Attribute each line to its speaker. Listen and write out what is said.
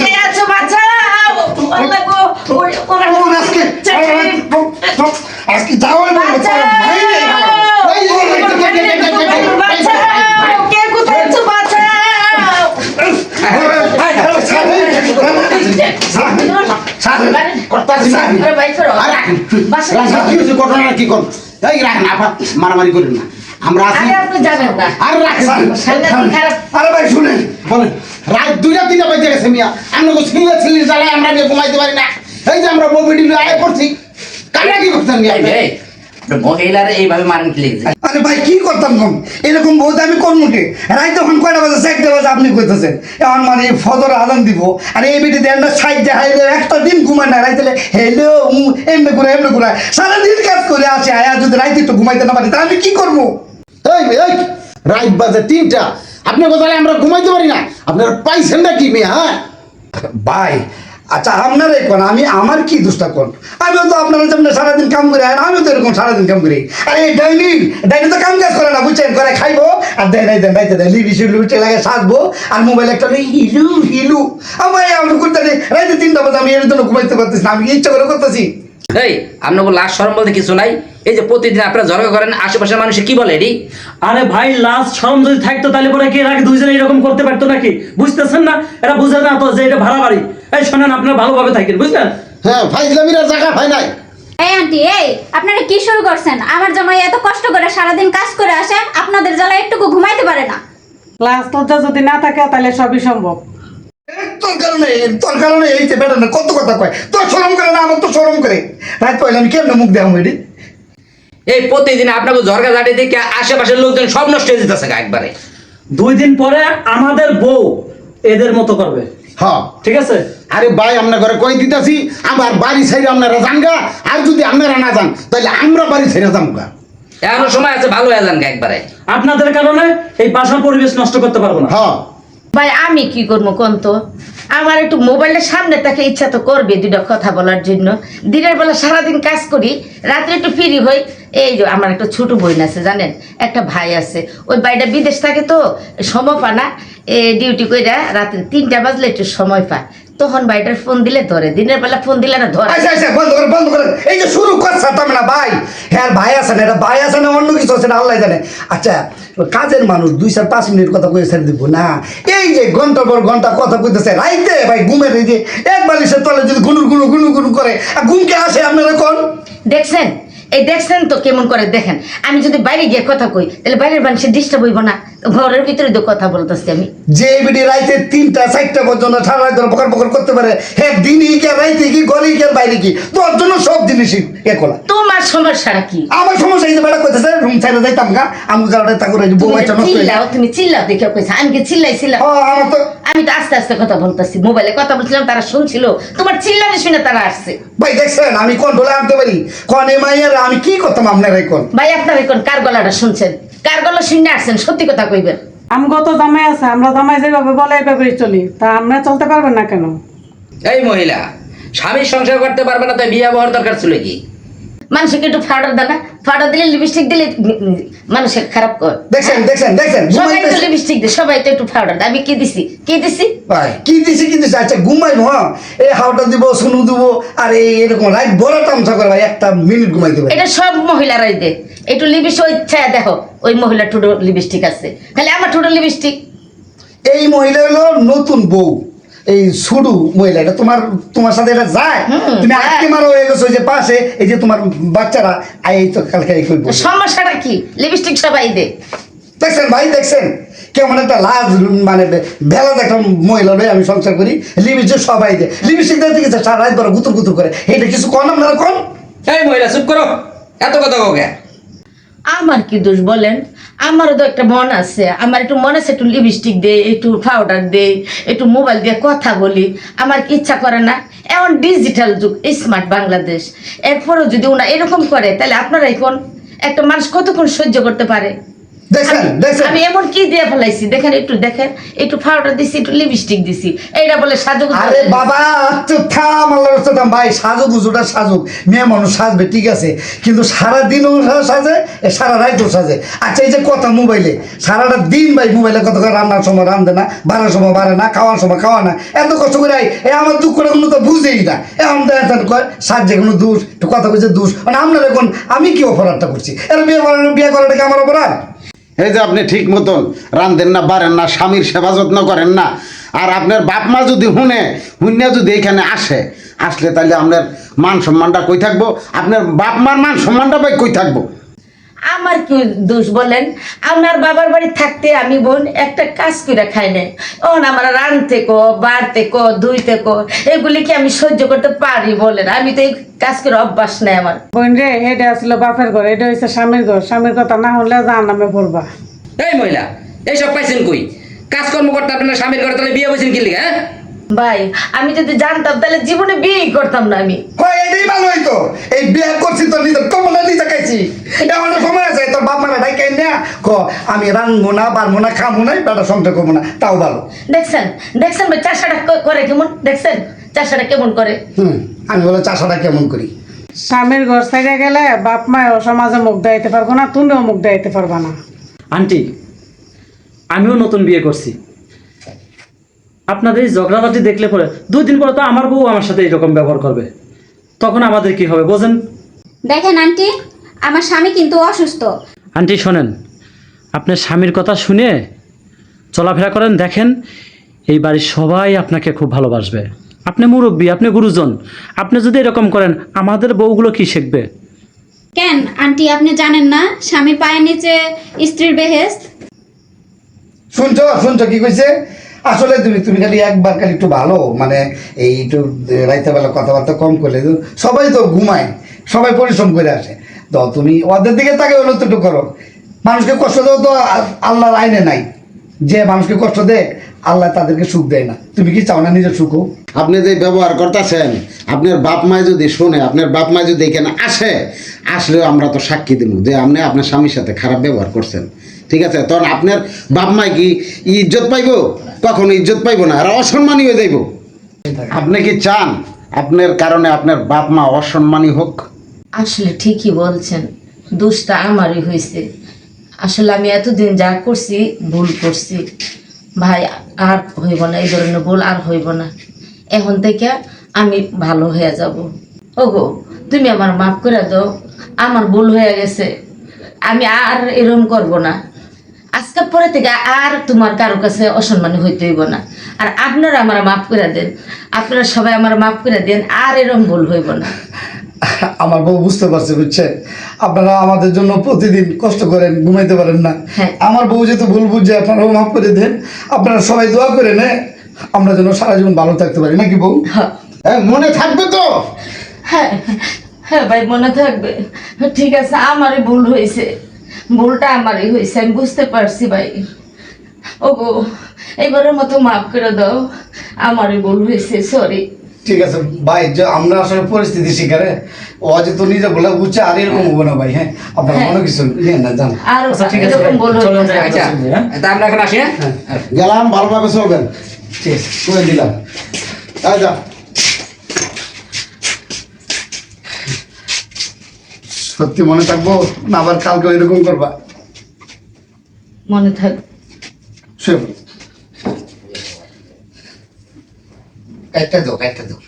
Speaker 1: কে আছো বাঁচাও বললা গো ওরে ওরে
Speaker 2: তোর আজকে আজকে যাওয়াই বলব তোর মাইরে
Speaker 1: বাঁচাও কে কোথায় আছো বাঁচাও আরে ভাই ফেরো বাসা
Speaker 3: ঘটনা কি কর এই রাখেন আপা মারামারি করেন না আমরা আছি।
Speaker 1: আপনি না।
Speaker 3: আর রাখেন।
Speaker 2: আরে ভাই শুনেন।
Speaker 3: বলেন। রাত দুইটা তিনটা বাজে গেছে মিয়া। আমরা ছিলে ছিলি জ্বালায় আমরা বিয়ে ঘুমাইতে পারি না। এই যে আমরা বউ আয় করছি কারা কি করতেন মিয়া?
Speaker 4: মহিলারা এইভাবে মারেন কি লেগেছে?
Speaker 2: আরে ভাই কি করতাম কম? এরকম বহুত আমি করব কি? রাই তখন কয়টা বাজে? চারটে বাজে আপনি কইতেছেন। এখন মানে ফজর আদান দিব। আর এই বেটি একটা দিন ঘুমায় না। রাইতে হেলো এমনি করে এমনি করে সারাদিন কাজ করে আসে আয়া যদি রাইতে একটু ঘুমাইতে না পারি তাহলে আমি কি করব?
Speaker 3: এই এই, রাত বাজে তিনটা। আপনি কোথায় আমরা ঘুমাইতে পারি না। আপনারা পাইছেন না কি মিয়া হ্যাঁ?
Speaker 2: ভাই আচ্ছা আপনারাই কোন, আমি, আমার কি দুষ্টা কোন? আমিও তো আপনারা যেমন সারাদিন কাম করে, আর আমিও তো এরকম সারাদিন কাম করি। আর ডাইনি ডাইনি তো কাম কাজ করে না, বুঝছেন? করে খাইবো, আর দেয় নাই দেন রাইতে লিবি শিলু লাগে, সাজবো, আর মোবাইল একটা নিয়ে হিলু হিলু। আমার আমি করতে নেই, রাইতে তিনটা বাজে, আমি এর জন্য ঘুমাইতে পারতেছি না, আমি ইচ্ছা করে করতেছি?
Speaker 4: এই আপনার লাশ শরম বলতে কিছু নাই। এই যে প্রতিদিন আপনারা ঝগড়া করেন আশেপাশের মানুষে কি বলে এটি?
Speaker 5: আরে ভাই লাস্ট শরম যদি থাকতো তাহলে পরে কি এর আগে দুইজনে এরকম করতে পারতো নাকি? বুঝতেছেন না? এরা বুঝে না তো যে এটা ভাড়া বাড়ি। এই শোনেন আপনারা ভালোভাবে থাকেন বুঝলেন?
Speaker 3: হ্যাঁ ফাইজলামির আর জায়গা পাই নাই।
Speaker 6: এই আন্টি এই আপনারা কি শুরু করছেন? আমার জামাই এত কষ্ট করে সারাদিন কাজ করে আসে আপনাদের জ্বালা একটুকু ঘুমাইতে পারে না।
Speaker 7: ক্লাস লজ্জা যদি না থাকে তাহলে সবই সম্ভব।
Speaker 2: তোর কারণে তোর কারণে এই যে বেটা না কত কথা কয়। তোর শরম করে না আমার তো শরম করে। রাত পাইলে আমি কেমনে মুখ দেখাম এটি?
Speaker 4: এই প্রতিদিন আপনাকে ঝরকা দেখে আশেপাশের লোকজন সব নষ্ট হয়ে যেতেছে একবারে।
Speaker 5: দুই দিন পরে আমাদের বউ এদের মতো করবে।
Speaker 3: হ্যাঁ
Speaker 5: ঠিক আছে?
Speaker 3: আরে ভাই আপনার ঘরে কই দিতেছি? আমার বাড়ি ছেড়ে আপনারা যান গা। আর যদি আপনারা না যান তাহলে আমরা বাড়ি ছেড়ে যাম গা।
Speaker 4: এখনও সময় আছে ভালো হয়ে যান একবারে।
Speaker 5: আপনাদের কারণে এই বাসার পরিবেশ নষ্ট করতে পারব না।
Speaker 3: হ্যাঁ
Speaker 1: ভাই, আমি কি করব কোন তো? আমার একটু মোবাইলের সামনে তাকে ইচ্ছা তো করবে দুটো কথা বলার জন্য। দিনের বেলা সারাদিন কাজ করি, রাত্রে একটু ফ্রি হই। এই যে আমার একটা ছোট বোন আছে, জানেন? একটা ভাই আছে। ওই ভাইটা বিদেশ থাকে তো, সময় পা না। ডিউটি করে রাত্রে তিনটা বাজলে একটু সময় পায়। তখন ভাইটার ফোন দিলে ধরে দিনের বেলা ফোন দিলে না ধরে।
Speaker 2: আচ্ছা আচ্ছা বন্ধ করে বন্ধ করে। এই যে শুরু করছে তুমি না ভাই হ্যাঁ ভাই আছে না এটা ভাই আছে না অন্য কিছু আছে না আল্লাহ জানে। আচ্ছা কাজের মানুষ দুই চার পাঁচ মিনিট কথা কয়ে ছেড়ে দিব না। এই যে ঘণ্টা পর ঘণ্টা কথা কইতেছে রাইতে ভাই ঘুমের এই যে এক বালিশের তলে যদি গুনুর গুনু গুনু গুনু করে আর ঘুমকে আসে আপনারা কোন?
Speaker 1: দেখছেন? এই দেখছেন তো কেমন করে দেখেন। আমি যদি বাইরে গিয়ে কথা কই তাহলে বাইরের মানুষের ডিস্টার্ব হইব না। ঘরের ভিতরে তো কথা বলতেছি আমি।
Speaker 2: যে বিডি রাইতে তিনটা চারটা পর্যন্ত রাত ধরে বকর বকর করতে পারে হ্যাঁ দিনই কি রাইতে কি গলি কি বাইরে কি? তোর জন্য সব জিনিসই এ করা
Speaker 1: তোমার সমস্যাটা কি?
Speaker 2: আমার সমস্যা এই যে বেড়া কইতেছে রুম ছাইড়ে যাইতাম গা আমি কারণে তা করে বউ বাচ্চা নষ্ট হয়ে
Speaker 1: চিল্লাও তুমি চিল্লাও দেখে কইছে। আমি কি চিল্লাইছিলাম
Speaker 2: ও, আমার তো
Speaker 1: আমি তো আস্তে আস্তে কথা বলতেছি মোবাইলে কথা বলছিলাম তারা শুনছিল। তোমার চিল্লানি শুনে তারা আসছে।
Speaker 2: ভাই দেখছেন আমি কন্ট্রোলে আনতে পারি? কন এ মাইয়ার আমি কি করতাম আপনার কোন?
Speaker 1: ভাই আপনার এখন কার গলাটা শুনছেন? কার গলা শুনে আসছেন? সত্যি কথা
Speaker 7: আমগো তো জামাই আছে আমরা জামাই যেভাবে বলে এইভাবেই চলি। তা আমরা চলতে পারবেন না কেন?
Speaker 4: এই মহিলা স্বামীর সংসার করতে পারবে না তাই বিয়ে হওয়ার দরকার ছিল কি?
Speaker 1: মানুষকে একটু ফাউডার দেয় না। ফাউডার দিলে লিপস্টিক দিলে মানুষের খারাপ কর।
Speaker 2: দেখছেন দেখছেন দেখছেন
Speaker 1: সবাই তো লিপস্টিক দেয় সবাই তো একটু ফাউডার দেয় আমি কি দিছি? কি দিছি?
Speaker 2: ভাই কি দিছি কি দিছি? আচ্ছা ঘুমাইবো হ্যাঁ? এই হাওটা দিব শুনু দিব আর এই এরকম রাইট বড় তামসা করে ভাই একটা মিনিট ঘুমাই দেবে
Speaker 1: এটা সব মহিলারাই দে। একটু লিপস্টিক ওই ছায়া দেখো ওই মহিলা টুডো লিপস্টিক আছে। তাহলে আমার টুডো লিপস্টিক
Speaker 2: এই মহিলা হলো নতুন বউ। এই সুডু মহিলা এটা তোমার তোমার সাথে এটা যায়? তুমি। আটকে মারো হয়ে গেছো যে পাশে এই যে তোমার বাচ্চারা আই এই তো কালকে এই করব।
Speaker 1: সমস্যাটা কি? লিপস্টিক সবাই দে।
Speaker 2: দেখছেন ভাই দেখছেন? কেমন একটা লাজ মানে ভেলা একটা মহিলা আমি সংসার করি লিপস্টিক সবাই দেয় লিপস্টিক দিতে গেছে সারা রাত বড় গুতুর গুতুর করে। এটা কিছু কন আপনারা কন?
Speaker 4: এই মহিলা চুপ করো। এত কথা কোকে
Speaker 1: আমার কি দোষ বলেন? আমারও তো একটা মন আছে। আমার একটু মনে আছে, একটু লিপস্টিক দেয় একটু পাউডার দেয় একটু মোবাইল দিয়ে কথা বলি। আমার ইচ্ছা করে না? এমন ডিজিটাল যুগ স্মার্ট বাংলাদেশ। এরপরও যদি ওনা এরকম করে, তাহলে আপনারা এখন একটা মানুষ কতক্ষণ সহ্য করতে পারে? আমি এমন কি দিয়ে ফেলাইছি? দেখেন একটু দেখেন। একটু পাউডার দিছি একটু লিপস্টিক দিছি। এইটা বলে সাজু
Speaker 2: আরে বাবা চুপ থাম আল্লাহর রাস্তা থাম। ভাই সাজুক। মেয়ে মানুষ সাজবে ঠিক আছে। কিন্তু সারা সাজে সারা রাতও সাজে। আচ্ছা এই যে কথা মোবাইলে। সারাটা দিন ভাই মোবাইলে কত রান্নার সময় রান্ধে না বাড়ার সময় বাড়ে না খাওয়ার সময় খাওয়া না। এত কষ্ট করে এ আমার দুঃখ করে কোনো তো বুঝেই না। এখন দেখেন কয় সাজে কোনো দোষ একটু কথা বলছে দোষ। মানে আপনার এখন আমি কি অপরাধটা করছি? এর বিয়ে বিয়ে করাটা কি আমার অপরাধ?
Speaker 3: এই যে আপনি ঠিক মতন রান্ধেন না, বাড়েন না, স্বামীর সেবা যত্ন করেন না, আর আপনার বাপ মা যদি শুনে শুনে যদি এখানে আসে, আসলে তাহলে আপনার মান সম্মানটা কই থাকব? আপনার বাপ মার মান সম্মানটা ভাই কই থাকব?
Speaker 1: আমার কি দোষ বলেন? আপনার বাবার বাড়ি থাকতে আমি বোন একটা কাজ করে খাই নাই। ওন আমার রানতে কো বাড়তে কো ধুইতে কো এগুলি কি আমি সহ্য করতে পারি বলেন? আমি তো এই কাজ করে অভ্যাস নেই আমার।
Speaker 7: বোন রে এটা আসলে বাপের ঘর এটা হচ্ছে স্বামীর ঘর। স্বামীর কথা না হলে জান নামে পড়বা।
Speaker 4: এই মহিলা এইসব পাইছেন কই? কাজকর্ম করতে আপনার স্বামীর ঘরে তাহলে বিয়ে বলছেন কি লিখে হ্যাঁ?
Speaker 1: ভাই আমি যদি জানতাম তাহলে জীবনে বিয়েই করতাম না আমি।
Speaker 2: কয় এটাই ভালো হইতো। এই বিয়ে করছি তো নিজের কমলা নিজে খাইছি। এটা অনেক সময় আছে তোর বাপ মারা ডাইকাই না? ক আমি রানবো না পারব না খামো না বেটা সংসার করব না তাও ভালো।
Speaker 1: দেখছেন দেখছেন ভাই চাষাটা করে কেমন? দেখছেন চাষাটা কেমন করে?
Speaker 2: হুম আমি বলে চাষাটা কেমন করি?
Speaker 7: স্বামীর ঘর ছেড়ে গেলে বাপ মায়ও সমাজে মুখ দেখাইতে পারব না তুমিও মুখ দেখাইতে পারবা না।
Speaker 5: আন্টি আমিও নতুন বিয়ে করছি। আপনাদের এই ঝগড়াঝাটি দেখলে পরে দুই দিন পরে তো আমার বউ আমার সাথে এরকম ব্যবহার করবে। তখন আমাদের কি হবে বোঝেন?
Speaker 6: দেখেন আন্টি আমার স্বামী কিন্তু অসুস্থ।
Speaker 5: আন্টি শোনেন আপনার স্বামীর কথা শুনে চলাফেরা করেন দেখেন এই বাড়ির সবাই আপনাকে খুব ভালোবাসবে। আপনি মুরব্বী আপনি গুরুজন আপনি যদি এরকম করেন আমাদের বউগুলো কি শিখবে?
Speaker 6: কেন? আন্টি আপনি জানেন না স্বামীর পায়ের নিচে স্ত্রীর বেহেস্ত?
Speaker 2: শুনছো শুনছো কি কইছে? আসলে তুমি তুমি খালি একবার খালি একটু ভালো মানে এই একটু রাইতে বেলা কথাবার্তা কম করলে সবাই তো ঘুমায়, সবাই পরিশ্রম করে আসে। তো তুমি ওদের দিকে তাকে একটু করো। মানুষকে কষ্ট দেওয়া তো আল্লাহর আইনে নাই। যে মানুষকে কষ্ট দেয়, আল্লাহ তাদেরকে সুখ দেয় না। তুমি কি চাও না নিজের সুখ হোক?
Speaker 3: আপনি যে ব্যবহার করতেছেন, আপনার বাপ মায় যদি শুনে, আপনার বাপ মায় যদি এখানে আসে, আসলেও আমরা তো সাক্ষী দেব, যে আপনি আপনার স্বামীর সাথে খারাপ ব্যবহার করছেন। ঠিক আছে? তখন আপনার বাপ মায় কি ইজ্জত পাইবো? কখনো ইজ্জত পাইবো না, আর অসম্মানী হয়ে যাইব। আপনি কি চান আপনার কারণে আপনার বাপ মা অসম্মানী হোক?
Speaker 1: আসলে ঠিকই বলছেন, দোষটা আমারই হয়েছে আসলে আমি এতদিন যা করছি, ভুল করছি, ভাই, আর হইব না, এই ধরনের ভুল আর হইব না। এখন থেকে আমি ভালো হয়ে যাব। ওগো তুমি আমার মাফ করে দাও আমার ভুল হয়ে গেছে। আমি আর এরম করব না। আজকে পরে থেকে আর তোমার কারও কাছে অসম্মানী হইতে হইব না। আর আপনারা আমার মাফ করে দেন আপনারা সবাই আমার মাফ করে দেন আর এরম ভুল হইব না।
Speaker 2: আমার বউ বুঝতে পারছে বুঝছেন আপনারা আমাদের জন্য প্রতিদিন কষ্ট করেন ঘুমাইতে পারেন না।
Speaker 1: হ্যাঁ।
Speaker 2: আমার বউ যেহেতু ভুল বুঝছে আপনারাও মাফ করে দেন। আপনারা সবাই দোয়া করে নে আমরা যেন সারা জীবন ভালো থাকতে পারি নাকি বউ?
Speaker 1: হ্যাঁ।
Speaker 3: হ্যাঁ, মনে থাকবে তো?
Speaker 1: হ্যাঁ হ্যাঁ ভাই মনে থাকবে। ঠিক আছে আমারই ভুল হয়েছে। ভুলটা আমারই হয়েছে আমি বুঝতে পারছি ভাই। ও গো এবারের মতো মাফ করে দাও। আমারই ভুল হয়েছে সরি
Speaker 2: ঠিক আছে ভাই যে আমরা আসলে পরিস্থিতি শিকারে ও যেহেতু নিজে বলে বুঝছে আর এরকম হব না ভাই হ্যাঁ? আপনারা
Speaker 1: হ্যাঁ।
Speaker 2: মনে কিছু নিয়ে না জান
Speaker 1: আর
Speaker 5: আচ্ছা, ঠিক আছে চলেন।
Speaker 4: আচ্ছা।
Speaker 5: হ্যাঁ?
Speaker 4: আমরা এখন আসি হ্যাঁ।
Speaker 3: গেলাম ভালোভাবে চলবেন।
Speaker 2: ঠিক আছে
Speaker 3: করে দিলাম। আচ্ছা
Speaker 2: সত্যি মনে থাকব? না আবার কালকে এরকম করবা?
Speaker 1: মনে থাক।
Speaker 2: একটা দোক একটা দোকান